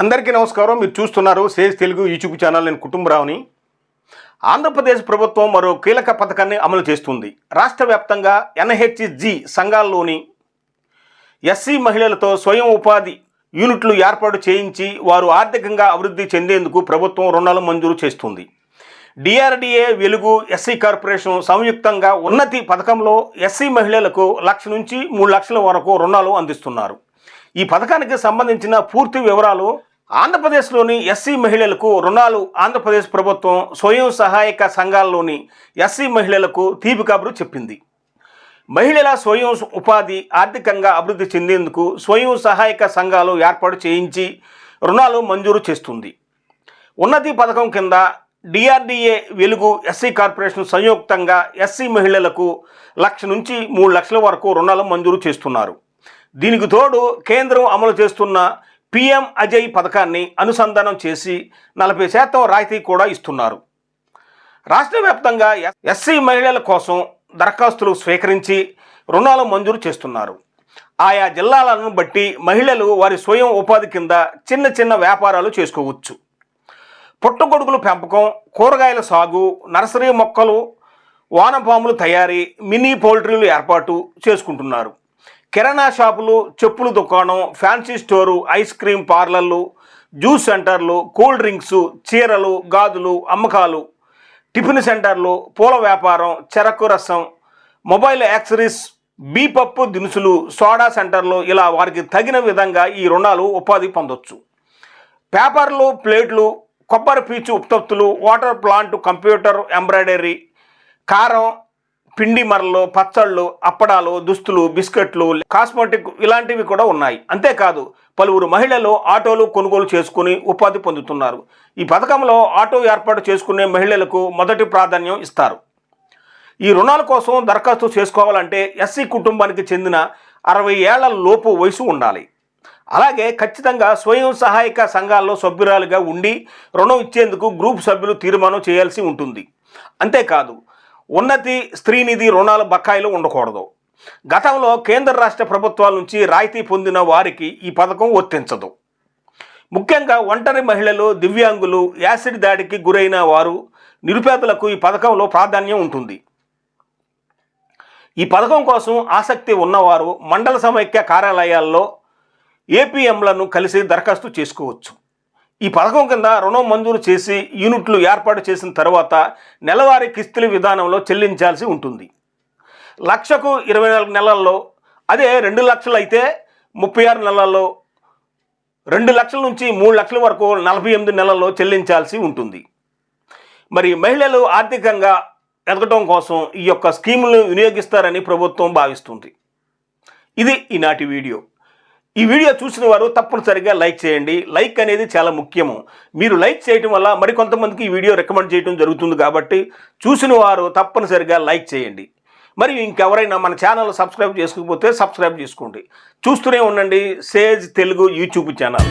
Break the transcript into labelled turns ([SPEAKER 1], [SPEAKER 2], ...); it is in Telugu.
[SPEAKER 1] అందరికీ నమస్కారం. మీరు చూస్తున్నారు సేజ్ తెలుగు యూట్యూబ్ ఛానల్. నేను కుటుంబరావుని. ఆంధ్రప్రదేశ్ ప్రభుత్వం మరో కీలక పథకాన్ని అమలు చేస్తుంది. రాష్ట్ర వ్యాప్తంగా ఎన్హెచ్జి సంఘాల్లోని ఎస్సీ మహిళలతో స్వయం ఉపాధి యూనిట్లు ఏర్పాటు చేయించి వారు ఆర్థికంగా అభివృద్ధి చెందేందుకు ప్రభుత్వం రుణాలు మంజూరు చేస్తుంది. డిఆర్డిఏ వెలుగు ఎస్సీ కార్పొరేషన్ సంయుక్తంగా ఉన్నతి పథకంలో ఎస్సీ మహిళలకు లక్ష నుంచి మూడు లక్షల వరకు రుణాలు అందిస్తున్నారు. ఈ పథకానికి సంబంధించిన పూర్తి వివరాలు ఆంధ్రప్రదేశ్లోని ఎస్సీ మహిళలకు రుణాలు ఆంధ్రప్రదేశ్ ప్రభుత్వం స్వయం సహాయక సంఘాల్లోని ఎస్సీ మహిళలకు తీపి కబురు చెప్పింది. మహిళల స్వయం ఉపాధి ఆర్థికంగా అభివృద్ధి చెందేందుకు స్వయం సహాయక సంఘాలు ఏర్పాటు చేయించి రుణాలు మంజూరు చేస్తుంది. ఉన్నతి పథకం కింద డిఆర్డీఏ వెలుగు ఎస్సీ కార్పొరేషన్ సంయుక్తంగా ఎస్సీ మహిళలకు లక్ష నుంచి మూడు లక్షల వరకు రుణాలు మంజూరు చేస్తున్నారు. దీనికి తోడు కేంద్రం అమలు చేస్తున్న పిఎం అజయ్ పథకాన్ని అనుసంధానం చేసి నలభై శాతం రాయితీ కూడా ఇస్తున్నారు. రాష్ట్ర వ్యాప్తంగా ఎస్సీ మహిళల కోసం దరఖాస్తులు స్వీకరించి రుణాలు మంజూరు చేస్తున్నారు. ఆయా జిల్లాలను బట్టి మహిళలు వారి స్వయం ఉపాధి కింద చిన్న చిన్న వ్యాపారాలు చేసుకోవచ్చు. పుట్టగొడుగుల పెంపకం కూరగాయల సాగు నర్సరీ మొక్కలు వానపాములు తయారీ మినీ పౌల్ట్రీలు ఏర్పాటు చేసుకుంటున్నారు. కిరాణా షాపులు చెప్పుల దుకాణం ఫ్యాన్సీ స్టోరు ఐస్ క్రీమ్ పార్లర్లు జ్యూస్ సెంటర్లు కూల్ డ్రింక్స్ చీరలు గాజులు అమ్మకాలు టిఫిన్ సెంటర్లు పూల వ్యాపారం చెరకు రసం మొబైల్ యాక్సరీస్ బీపప్పు దినుసులు సోడా సెంటర్లు ఇలా వారికి తగిన విధంగా ఈ రుణాలు ఉపాధి పొందొచ్చు. పేపర్లు ప్లేట్లు కొబ్బరి పీచు ఉత్పత్తులు వాటర్ ప్లాంట్ కంప్యూటర్ ఎంబ్రాయిడరీ కారం పిండి మరలు పచ్చళ్ళు అప్పడాలు దుస్తులు బిస్కెట్లు కాస్మెటిక్ ఇలాంటివి కూడా ఉన్నాయి. అంతేకాదు పలువురు మహిళలు ఆటోలు కొనుగోలు చేసుకుని ఉపాధి పొందుతున్నారు. ఈ పథకంలో ఆటో ఏర్పాటు చేసుకునే మహిళలకు మొదటి ప్రాధాన్యం ఇస్తారు. ఈ రుణాల కోసం దరఖాస్తు చేసుకోవాలంటే ఎస్సీ కుటుంబానికి చెందిన అరవై ఏళ్ళ లోపు వయసు ఉండాలి. అలాగే ఖచ్చితంగా స్వయం సహాయక సంఘాల్లో సభ్యురాలుగా ఉండి రుణం ఇచ్చేందుకు గ్రూప్ సభ్యులు తీర్మానం చేయాల్సి ఉంటుంది. అంతేకాదు ఉన్నతి స్త్రీనిధి రుణాల బకాయిలు ఉండకూడదు. గతంలో కేంద్ర రాష్ట్ర ప్రభుత్వాల నుంచి రాయితీ పొందిన వారికి ఈ పథకం వర్తించదు. ముఖ్యంగా ఒంటరి మహిళలు దివ్యాంగులు యాసిడ్ దాడికి గురైన వారు నిరుపేదలకు ఈ పథకంలో ప్రాధాన్యం ఉంటుంది. ఈ పథకం కోసం ఆసక్తి ఉన్నవారు మండల సమైక్య కార్యాలయాల్లో ఏపీఎంలను కలిసి దరఖాస్తు చేసుకోవచ్చు. ఈ పథకం కింద రుణం మంజూరు చేసి యూనిట్లు ఏర్పాటు చేసిన తర్వాత నెలవారీ కిస్తుల విధానంలో చెల్లించాల్సి ఉంటుంది. లక్షకు ఇరవై నాలుగు నెలల్లో అదే రెండు లక్షలు అయితే ముప్పై ఆరు నెలల్లో రెండు లక్షల నుంచి మూడు లక్షల వరకు నలభై ఎనిమిది నెలల్లో చెల్లించాల్సి ఉంటుంది. మరి మహిళలు ఆర్థికంగా ఎదగటం కోసం ఈ యొక్క స్కీములను వినియోగిస్తారని ప్రభుత్వం భావిస్తుంది. ఇది ఈనాటి వీడియో. ఈ వీడియో చూసిన వారు తప్పనిసరిగా లైక్ చేయండి. లైక్ అనేది చాలా ముఖ్యము. మీరు లైక్ చేయటం వల్ల మరికొంతమందికి ఈ వీడియో రికమెండ్ చేయడం జరుగుతుంది కాబట్టి చూసిన వారు తప్పనిసరిగా లైక్ చేయండి. మరి ఇంకెవరైనా మన ఛానల్ సబ్స్క్రైబ్ చేసుకోకపోతే సబ్స్క్రైబ్ చేసుకోండి. చూస్తూనే ఉండండి. Sage Telugu YouTube channel.